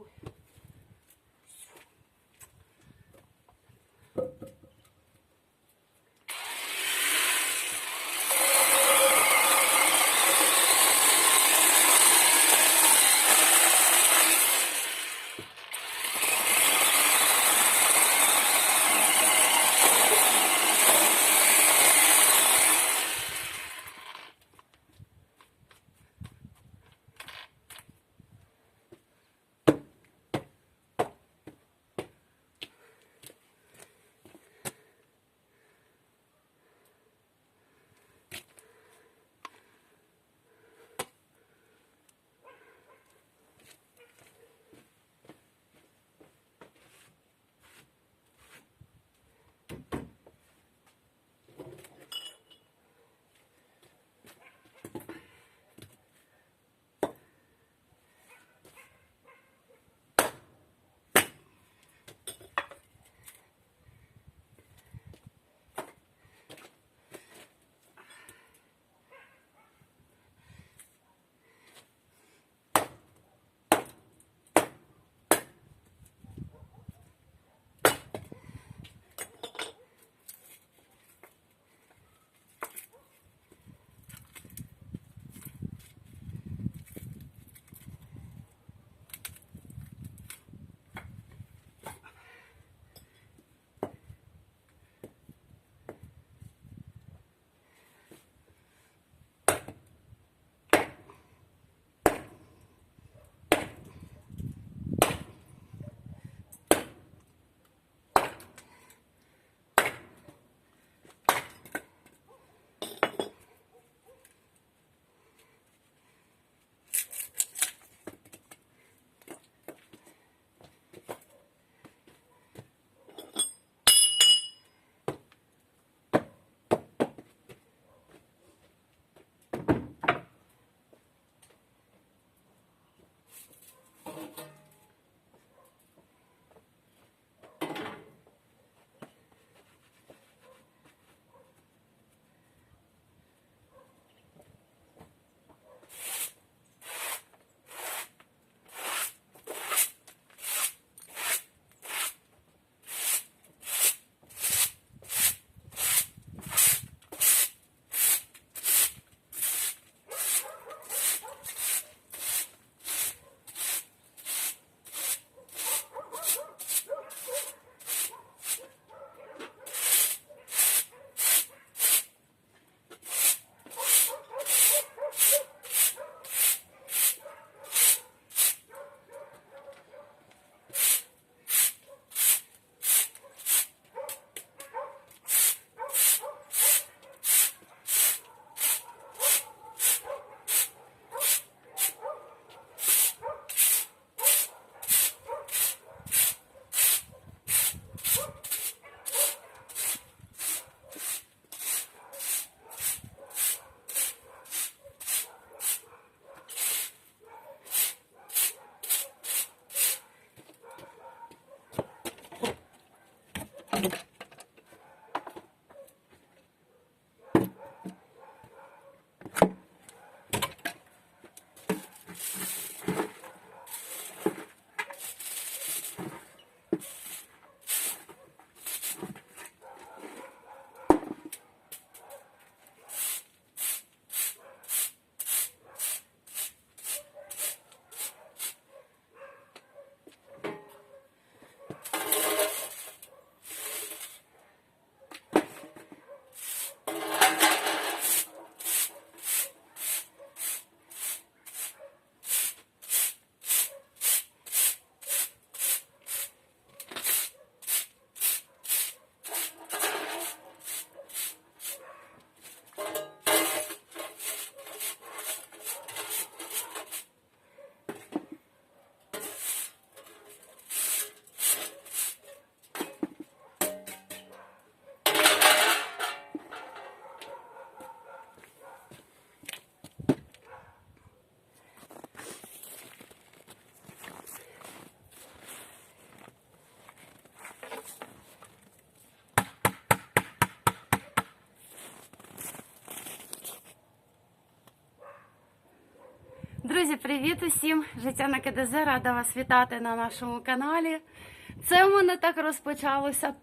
Oh. Привіт усім! Життя на КДЗ, рада вас вітати на нашому каналі. Це у мене так розпочалося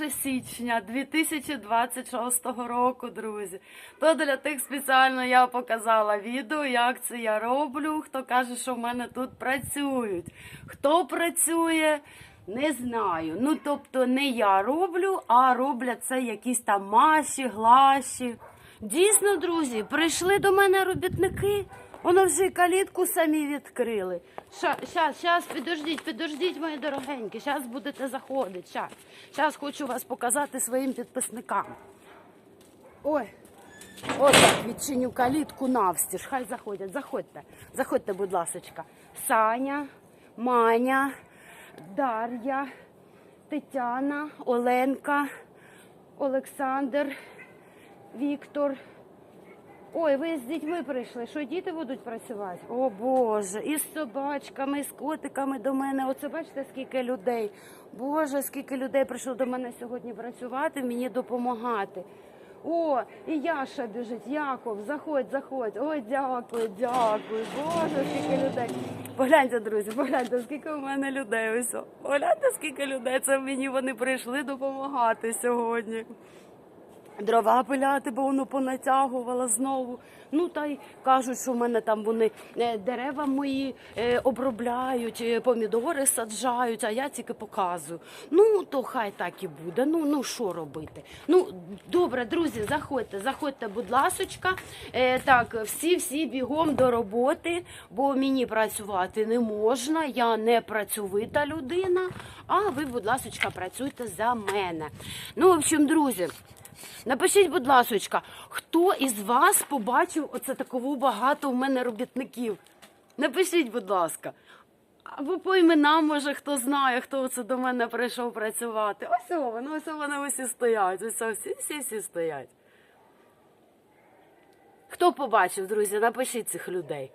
1 січня 2026 року, друзі. То для тих спеціально я показала відео, як це я роблю. Хто каже, що в мене тут працюють. Хто працює, не знаю. Ну, тобто, не я роблю, а роблять це якісь там маші, глаші. Дійсно, друзі, прийшли до мене робітники. Воно вже й калітку самі відкрили. Щас, щас, підождіть, підождіть, мої дорогенькі, щас будете заходити. Щас. Щас хочу вас показати своїм підписникам. Ой, ось так відчиню калітку навстіж. Хай заходять, заходьте. Заходьте, будь ласочка. Саня, Маня, Дар'я, Тетяна, Оленка, Олександр, Віктор. Ой, ви з дітьми прийшли. Що діти будуть працювати? О Боже, і з собачками, і з котиками до мене. Оце бачите, скільки людей. Боже, скільки людей прийшло до мене сьогодні працювати, мені допомагати. О, і Яша біжить, Яков, заходь, заходь. Ой, дякую, дякую. Боже, скільки людей. Погляньте, друзі, погляньте, скільки у мене людей. Ось. Погляньте, скільки людей. Це мені вони прийшли допомагати сьогодні дрова пиляти, бо воно понатягувало знову. Ну та й кажуть, що в мене там вони е, дерева мої е, обробляють, е, помідори саджають, а я тільки показую. Ну то хай так і буде. Ну ну що робити? Ну добре, друзі, заходьте, заходьте, будь ласочка. Так, всі, всі бігом до роботи, бо мені працювати не можна. Я не працьовита людина. А ви, будь ласочка, працюйте за мене. Ну, в общем, друзі. Напишіть, будь ласочка, хто із вас побачив оце такову багато у мене робітників? Напишіть, будь ласка. Або по іменам, може, хто знає, хто це до мене прийшов працювати. Ось вони, ось вони усі стоять. Ось всі, всі, всі стоять. Хто побачив, друзі, напишіть цих людей.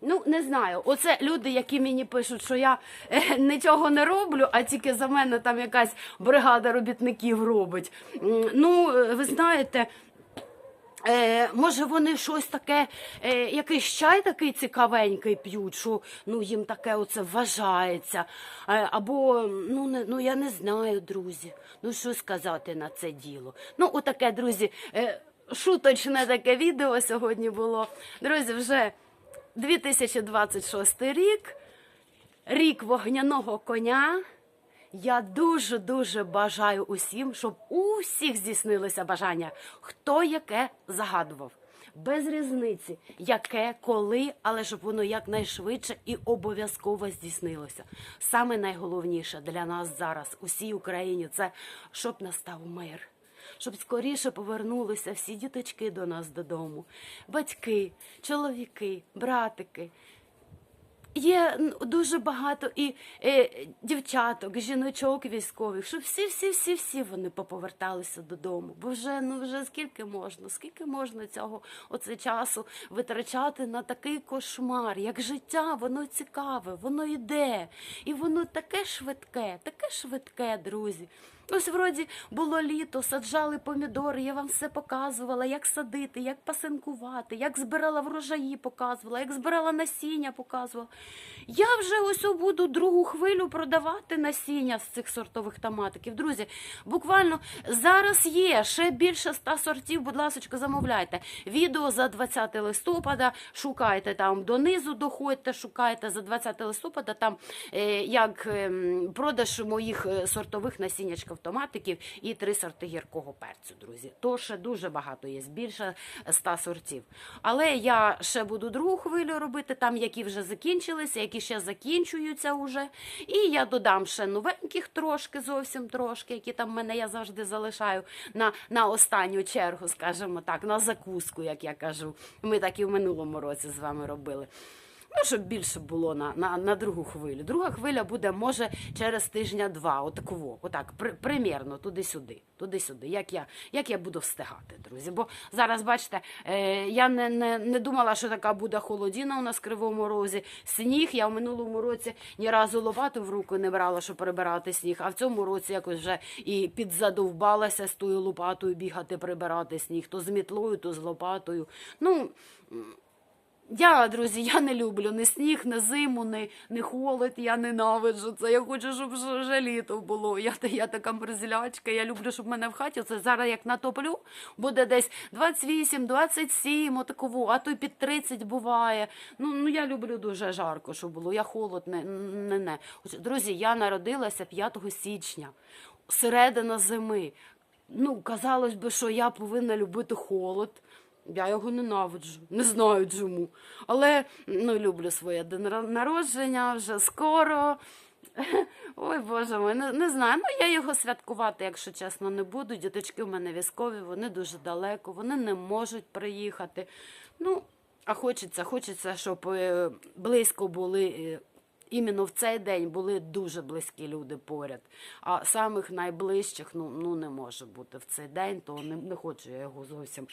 Ну, не знаю. Оце люди, які мені пишуть, що я е, нічого не роблю, а тільки за мене там якась бригада робітників робить. Ну, е, ви знаєте. Е, може, вони щось таке, е, якийсь чай такий цікавенький п'ють, що ну, їм таке оце вважається. Е, або, ну, не, ну я не знаю, друзі. Ну, що сказати на це діло. Ну, отаке, друзі, е, шуточне таке відео сьогодні було. Друзі, вже 2026 рік, рік вогняного коня. Я дуже дуже бажаю усім, щоб у всіх здійснилося бажання, хто яке загадував. Без різниці, яке, коли, але щоб воно якнайшвидше і обов'язково здійснилося. Саме найголовніше для нас зараз, усій Україні, це щоб настав мир. Щоб скоріше повернулися всі діточки до нас додому, батьки, чоловіки, братики. Є дуже багато і е, дівчаток, жіночок військових, щоб всі, всі, всі, всі вони поповерталися додому. Бо вже ну вже скільки можна, скільки можна цього оце часу витрачати на такий кошмар, як життя, воно цікаве, воно йде, і воно таке швидке, таке швидке, друзі. Ось вроді було літо, саджали помідори, я вам все показувала, як садити, як пасинкувати, як збирала врожаї, показувала, як збирала насіння, показувала. Я вже ось буду другу хвилю продавати насіння з цих сортових томатиків. Друзі, буквально зараз є ще більше ста сортів. Будь ласка, замовляйте. Відео за 20 листопада. Шукайте там донизу, доходьте, шукайте за 20 листопада. Там е, як ем, продаж моїх е, сортових насіннячків томатиків і три сорти гіркого перцю, друзі. То ще дуже багато є, більше ста сортів. Але я ще буду другу хвилю робити, там які вже закінчилися, які ще закінчуються уже. І я додам ще новеньких трошки, зовсім трошки, які там мене я завжди залишаю на, на останню чергу, скажімо так, на закуску, як я кажу. Ми так і в минулому році з вами робили. Ну, щоб більше було на, на, на другу хвилю. Друга хвиля буде, може, через тижня-два, отаково, отак, при, примірно, туди-сюди, туди-сюди, як я, як я буду встигати, друзі. Бо зараз, бачите, е, я не, не, не думала, що така буде холодіна у нас в Кривому Розі. Сніг, я в минулому році ні разу лопату в руку не брала, щоб прибирати сніг, а в цьому році якось вже і підзадовбалася з тою лопатою бігати, прибирати сніг, то з мітлою, то з лопатою. Ну, Я, друзі, я не люблю ні сніг, ні зиму, ні, ні холод. Я ненавиджу це. Я хочу, щоб вже літо було. Я, я така мерзлячка. Я люблю, щоб в мене в хаті це зараз як натоплю, буде десь 28, 27, отаково, а то й під 30 буває. Ну, ну я люблю дуже жарко, щоб було. Я холод не, не, не. Друзі, я народилася 5 січня, середина зими. Ну, казалось би, що я повинна любити холод. Я його ненавиджу, не знаю чому. Але ну, люблю своє день народження вже скоро. Ой, Боже мой, не, не знаю. Ну, я його святкувати, якщо чесно, не буду. Діточки в мене військові, вони дуже далеко, вони не можуть приїхати. Ну, а хочеться, хочеться, щоб е, близько були. Іменно в цей день були дуже близькі люди поряд. А самих найближчих ну, ну не може бути в цей день, то не, не хочу я його зовсім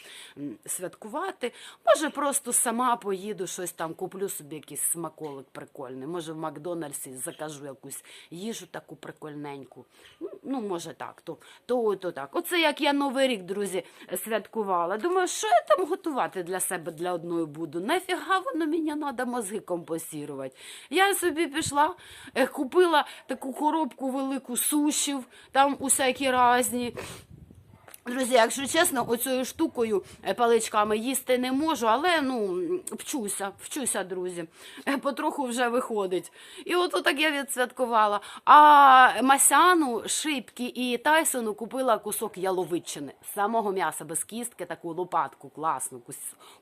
святкувати. Може, просто сама поїду, щось там куплю собі якийсь смаколик прикольний. Може, в Макдональдсі закажу якусь їжу таку прикольненьку. Ну, ну може так, то, то, то так. Оце як я Новий рік, друзі, святкувала. Думаю, що я там готувати для себе для одної буду? Нафіга воно мені треба мозги компостувати. Я собі пішла, е, купила таку коробку велику сушів, там усякі різні. Друзі, якщо чесно, оцею штукою е, паличками їсти не можу, але ну вчуся, вчуся, друзі. Е, Потроху вже виходить. І от так я відсвяткувала. А Масяну, Шипки і Тайсону купила кусок яловичини. Самого м'яса без кістки, таку лопатку, класну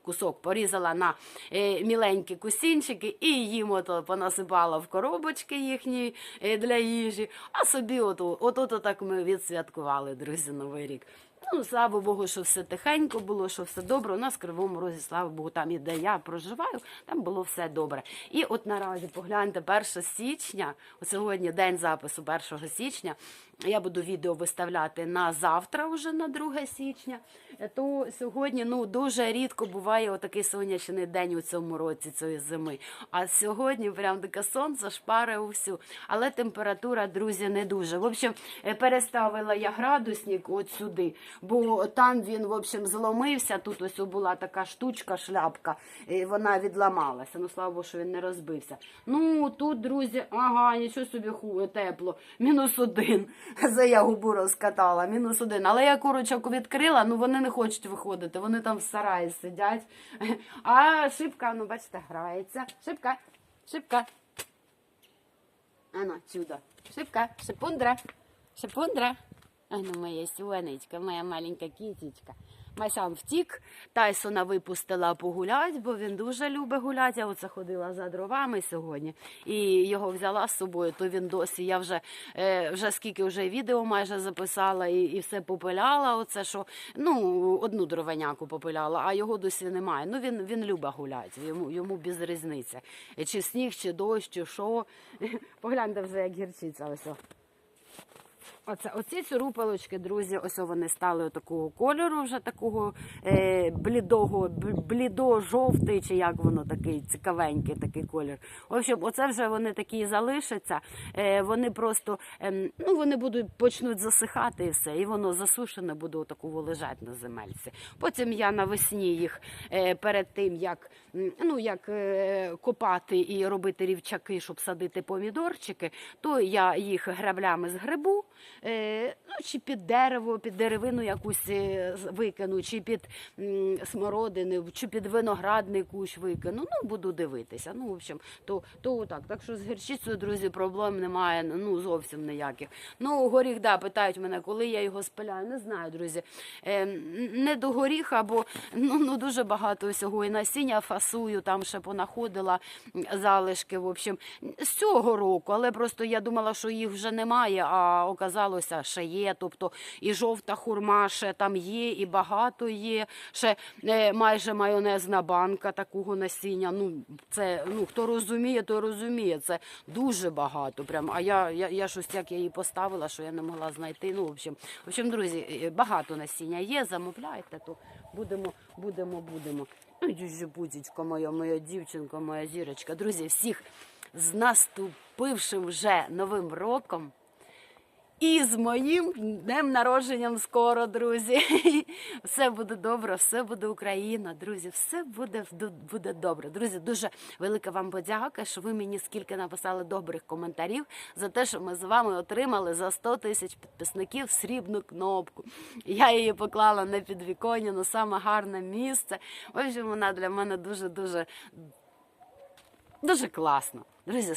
кусок. Порізала на е, міленькі кусінчики і їм ото понасипала в коробочки їхні для їжі. А собі ото, от, от, так ми відсвяткували, друзі, Новий рік. Ну, слава Богу, що все тихенько було, що все добре. У нас в Кривому Розі, слава Богу, там і де я проживаю, там було все добре. І от наразі погляньте, 1 січня, от сьогодні день запису 1 січня. Я буду відео виставляти на завтра, вже на 2 січня. Е, То сьогодні ну дуже рідко буває отакий сонячний день у цьому році цієї зими. А сьогодні прям таке сонце шпаре усю. Але температура, друзі, не дуже. В общем, е, переставила я градусник от сюди, бо там він, в общем, зломився. Тут ось була така штучка, шляпка, і вона відламалася. Ну, слава Богу, що він не розбився. Ну, тут, друзі, ага, нічого собі ху, тепло. Мінус один. За я розкатала, мінус один. Але я курочок відкрила, ну вони не хочуть виходити, вони там в сараї сидять. А шибка, ну бачите, грається. Шибка, шибка. Ано, чудо. Шибка, шипундра, шипундра. Ану, моя сюанечка, моя маленька кітечка. Масян втік, Тайсона випустила погулять, бо він дуже любить гуляти. Я оце ходила за дровами сьогодні і його взяла з собою, то він досі. Я вже, е, вже скільки вже відео майже записала і, і все попиляла. Оце що ну одну дровеняку попиляла, а його досі немає. Ну він, він любить гуляти, йому, йому без різниці. Чи сніг, чи дощ, чи що. Погляньте вже, як гірчиця ось. Оце, оці цюрупалочки, друзі, ось вони стали такого кольору, вже такого е, блідого, блідо-жовтий, чи як воно такий цікавенький такий колір. В общем, оце вже вони такі залишаться. Е, вони просто ем, ну, вони будуть почнуть засихати і все, і воно засушене буде отакого лежати на земельці. Потім я навесні їх е, перед тим, як, ну, як е, копати і робити рівчаки, щоб садити помідорчики, то я їх граблями згребу, е, ну, чи під дерево, під деревину якусь е, викину, чи під смородини, чи під виноградний кущ викину. Ну, буду дивитися. Ну, в общем, то, то так. Так що з гірчицею, друзі, проблем немає ну, зовсім ніяких. Ну, горіх, да, питають мене, коли я його спиляю. Не знаю, друзі. Е, не до горіха, бо ну, ну, дуже багато всього. І насіння фасую, там ще понаходила залишки. В общем, з цього року, але просто я думала, що їх вже немає, а оказалося, ще є. Тобто і жовта хурма ще там є, і багато є. Ще е, майже майонезна банка такого насіння. Ну, це ну хто розуміє, той розуміє. Це дуже багато. Прям. А я, я, я щось як я її поставила, що я не могла знайти. Ну, в общем, в общем, друзі, е, багато насіння є. Замовляйте, то будемо, будемо, будемо. Ну, моя, моя дівчинка, моя зірочка. Друзі, всіх з наступившим вже новим роком. І з моїм днем народженням скоро, друзі. Все буде добре, все буде Україна, друзі. Все буде буде добре. Друзі, дуже велика вам подяка, що ви мені скільки написали добрих коментарів за те, що ми з вами отримали за 100 тисяч підписників срібну кнопку. Я її поклала на підвіконня, на саме гарне місце. Общем, вона для мене дуже дуже дуже класна. Друзі,